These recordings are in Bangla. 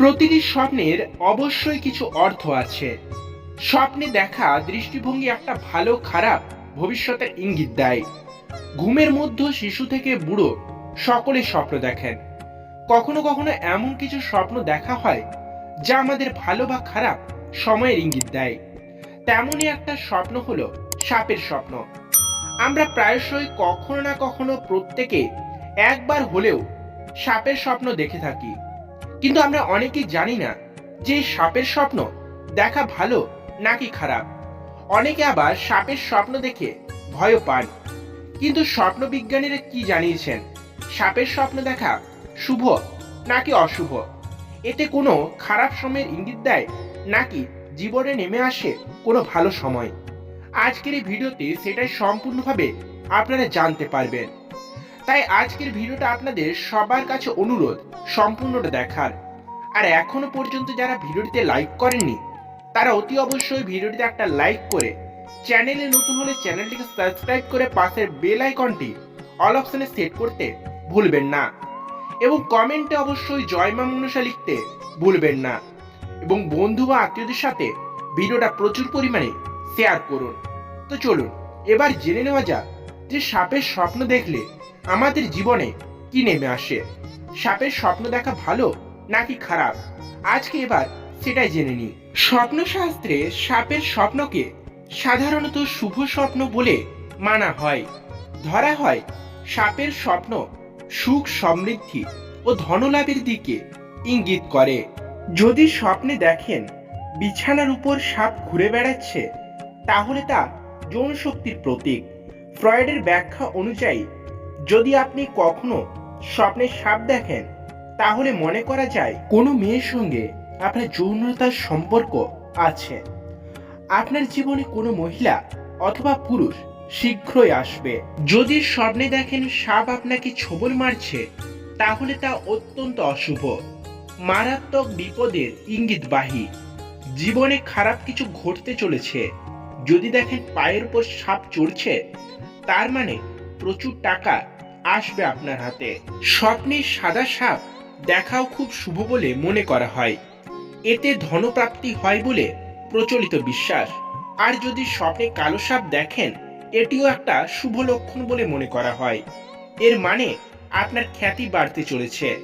প্রতিটি স্বপ্নের অবশ্যই কিছু অর্থ আছে। স্বপ্নে দেখা দৃষ্টিভঙ্গি একটা ভালো, খারাপ ভবিষ্যতের ইঙ্গিত দেয়। ঘুমের মধ্যে শিশু থেকে বুড়ো সকলে স্বপ্ন দেখেন। কখনো কখনো এমন কিছু স্বপ্ন দেখা হয় যা আমাদের ভালো বা খারাপ সময়ের ইঙ্গিত দেয়। তেমনই একটা স্বপ্ন হলো সাপের স্বপ্ন। আমরা প্রায়শই কখনো না কখনো প্রত্যেকে একবার হলেও সাপের স্বপ্ন দেখে থাকি। কিন্তু আমরা অনেকেই জানি না যে সাপের স্বপ্ন দেখা ভালো নাকি খারাপ। অনেকে আবার সাপের স্বপ্ন দেখে ভয়ও পান। কিন্তু স্বপ্ন বিজ্ঞানীরা কি জানিয়েছেন? সাপের স্বপ্ন দেখা শুভ নাকি অশুভ? এতে কোনো খারাপ সময়ের ইঙ্গিত দেয় নাকি জীবনে নেমে আসে কোনো ভালো সময়? আজকের এই ভিডিওতে সেটাই সম্পূর্ণভাবে আপনারা জানতে পারবেন। তাই আজকের ভিডিওটা আপনাদের সবার কাছে অনুরোধ, সম্পূর্ণটা দেখার। আর এখনও পর্যন্ত যারা ভিডিওটিতে লাইক করেননি, তারা অতি অবশ্যই ভিডিওটিতে একটা লাইক করে, চ্যানেলে নতুন হলে চ্যানেলটিকে সাবস্ক্রাইব করে পাশের বেল আইকনটি অল অপশনে সেট করতে ভুলবেন না। এবং কমেন্টে অবশ্যই জয় মা মনসা লিখতে ভুলবেন না। এবং বন্ধু বা আত্মীয়দের সাথে ভিডিওটা প্রচুর পরিমাণে শেয়ার করুন। তো চলুন, এবার জেনে নেওয়া যাক যে সাপের স্বপ্ন দেখলে আমাদের জীবনে কি নেমে আসে? সাপের স্বপ্ন দেখা ভালো নাকি খারাপ? আজকে এবার সেটাই জেনে নিই। স্বপ্নশাস্ত্রে সাপের স্বপ্নকে সাধারণত শুভ স্বপ্ন বলে মানা হয়। ধরা হয় সাপের স্বপ্ন সুখ, সমৃদ্ধি ও ধনলাভের দিকে ইঙ্গিত করে। যদি স্বপ্নে দেখেন বিছানার উপর সাপ ঘুরে বেড়াচ্ছে, তাহলে তা যৌন শক্তির প্রতীক। ফ্রয়েডের ব্যাখ্যা অনুযায়ী যদি আপনি কখনো স্বপ্নে সাপ দেখেন, তাহলে মনে করা যায় কোনো মেয়ের সঙ্গে আপনার যৌনতার সম্পর্ক আছে। আপনার জীবনে কোনো মহিলা অথবা পুরুষ শীঘ্রই আসবে। যদি স্বপ্নে দেখেন সাপ আপনাকে ছোবল মারছে, তাহলে তা অত্যন্ত অশুভ। মারাত্মক বিপদের ইঙ্গিতবাহী। জীবনে খারাপ কিছু ঘটতে চলেছে। যদি দেখেন পায়ের উপর সাপ চড়ছে, তার মানে প্রচুর টাকা আসবে আপনার হাতে। স্বপ্নে সাদা সাপ দেখাও খুব শুভ বলে মনে করা হয়। এতে ধনপ্রাপ্তি হয় বলে প্রচলিত বিশ্বাস। আর যদি স্বপ্নে কালো সাপ দেখেন, এটিও একটা শুভ লক্ষণ বলে মনে করা হয়। এর মানে আপনার খ্যাতি বাড়তে চলেছে।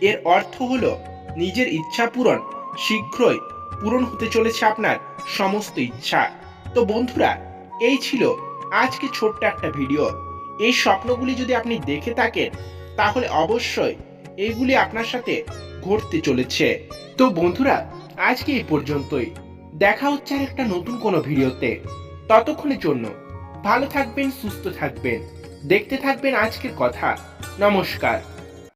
এর অর্থ হল নিজের ইচ্ছা পূরণ শীঘ্রই পূরণ হতে চলেছে আপনার সমস্ত ইচ্ছা। তো বন্ধুরা, এই ছিল আজকে ছোট্ট একটা ভিডিও। এই স্বপ্নগুলি যদি আপনি দেখে থাকেন, তাহলে অবশ্যই এইগুলি আপনার সাথে ঘটতে চলেছে। তো বন্ধুরা, আজকে এই পর্যন্তই। দেখা হচ্ছে আর একটা নতুন কোনো ভিডিওতে। ততক্ষণের জন্য ভালো থাকবেন, সুস্থ থাকবেন। দেখতে থাকবেন আজকের কথা। নমস্কার।